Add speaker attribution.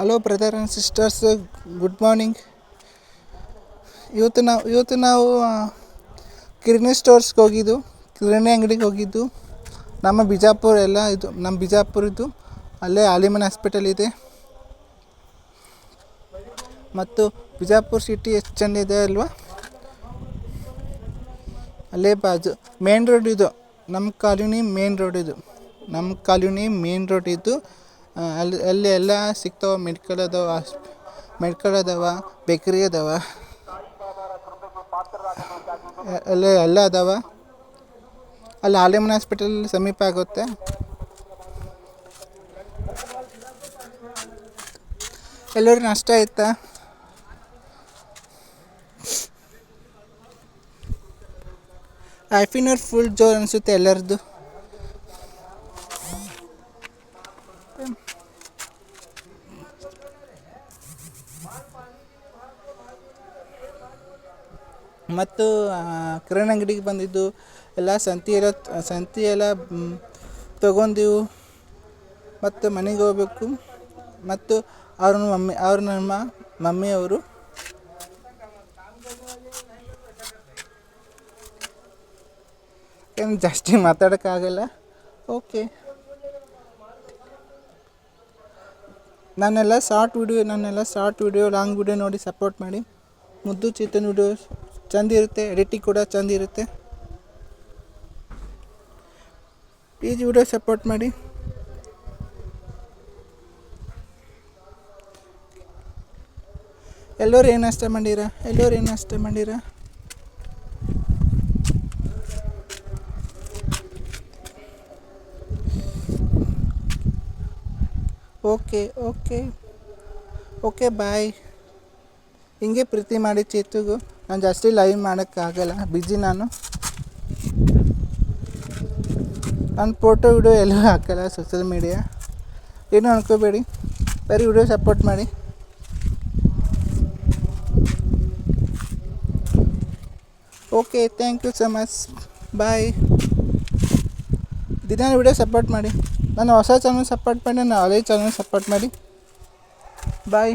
Speaker 1: Hello brother and sisters good morning ಇವತ್ತು ನಾವು ಇವತ್ತು ನಾವು ಕಿರಣಿ ಸ್ಟೋರ್ಸ್ಗೆ ಹೋಗಿದ್ದು. ಕಿರಣಿ ಅಂಗಡಿಗೆ ಹೋಗಿದ್ದು. ನಮ್ಮ ಬಿಜಾಪುರ ಎಲ್ಲ ಇದು ನಮ್ಮ ಬಿಜಾಪುರದ್ದು. ಅಲ್ಲೇ ಆಲಿಮನ್ ಹಾಸ್ಪಿಟಲ್ ಇದೆ. ಮತ್ತು ಬಿಜಾಪುರ ಸಿಟಿ ಎಷ್ಟು ಚೆಂದ ಇದೆ ಅಲ್ವಾ? ಅಲ್ಲೇ ಬಾಜು ಮೇನ್ ರೋಡ್ ಇದು. ನಮ್ಮ ಕಾಲೋನಿ ಮೇನ್ ರೋಡ್ ಇದು. ನಮ್ಮ ಕಾಲೋನಿ ಮೇನ್ ರೋಡ್ ಇದು. ಅಲ್ಲಿ ಅಲ್ಲಿ ಎಲ್ಲ ಸಿಗ್ತಾವ ಮೆಡಿಕಲ್ ಅದಾವ ಮೆಡಿಕಲ್ ಅದಾವ ಬೇಕ್ರಿ ಅದಾವ ಅಲ್ಲಿ ಎಲ್ಲ ಅದಾವ. ಅಲ್ಲಿ ಆಲಿಮನ್ ಹಾಸ್ಪಿಟಲ್ ಸಮೀಪ ಆಗುತ್ತೆ. ಎಲ್ಲರೂ ನಷ್ಟ ಆಯ್ತಾ? ಐಫಿನರ್ ಫುಲ್ ಜೋರ್ ಅನಿಸುತ್ತೆ ಎಲ್ಲರದ್ದು ಮತ್ತು ಕಿರಾಣಿ ಅಂಗಡಿಗೆ ಬಂದಿದ್ದು, ಎಲ್ಲ ಸಂತಿ ಎಲ್ಲ ಸಂತಿ ಎಲ್ಲ ತಗೊಂಡಿವು. ಮತ್ತು ಮನೆಗೆ ಹೋಗ್ಬೇಕು. ಮತ್ತು ಅವ್ರನ್ನ ಮಮ್ಮಿ ಅವ್ರ ನಮ್ಮ ಮಮ್ಮಿಯವರು. ಏನು ಜಾಸ್ತಿ ಮಾತಾಡೋಕ್ಕಾಗಲ್ಲ. ಓಕೆ. ನಾನೆಲ್ಲ ಶಾರ್ಟ್ ವಿಡಿಯೋ ನಾನೆಲ್ಲ ಶಾರ್ಟ್ ವಿಡಿಯೋ ಲಾಂಗ್ ವಿಡಿಯೋ ನೋಡಿ ಸಪೋರ್ಟ್ ಮಾಡಿ. ಮುದ್ದು ಚೇತನ್ ವಿಡಿಯೋ ಚಂದ ಇರುತ್ತೆ, ಎಡಿಟಿಂಗ್ ಕೂಡ ಚಂದ ಇರುತ್ತೆ. ಪ್ಲೀಸ್ ವಿಡಿಯೋ ಸಪೋರ್ಟ್ ಮಾಡಿ. ಎಲ್ಲರೂ ಏನು ಅಷ್ಟೇ ಮಾಡೀರ? ಎಲ್ಲರೂ ಏನು ಅಷ್ಟೇ ಮಾಡೀರ? Okay okay. Okay, bye. ಹಿಂಗೆ ಪ್ರೀತಿ ಮಾಡಿ ಚೇತುಗೂ. ನಾನು ಜಾಸ್ತಿ ಲೈವ್ ಮಾಡೋಕ್ಕಾಗಲ್ಲ ಬಿಜಿ ನಾನು. ನಾನು ಫೋಟೋ ವಿಡಿಯೋ ಎಲ್ಲೂ ಹಾಕಲ್ಲ ಸೋಷಿಯಲ್ ಮೀಡಿಯಾ ಏನೂ ಅನ್ಕೋಬೇಡಿ. ಬರೀ ವಿಡಿಯೋ ಸಪೋರ್ಟ್ ಮಾಡಿ. Okay thank you so much bye ದಿನ ವಿಡಿಯೋ ಸಪೋರ್ಟ್ ಮಾಡಿ. ನಾನು ಹೊಸ ಚಾನಲ್ ಸಪೋರ್ಟ್ ಮಾಡಿ ನಾನು ಹಳೆ ಚಾನಲ್ ಸಪೋರ್ಟ್ ಮಾಡಿ. ಬಾಯ್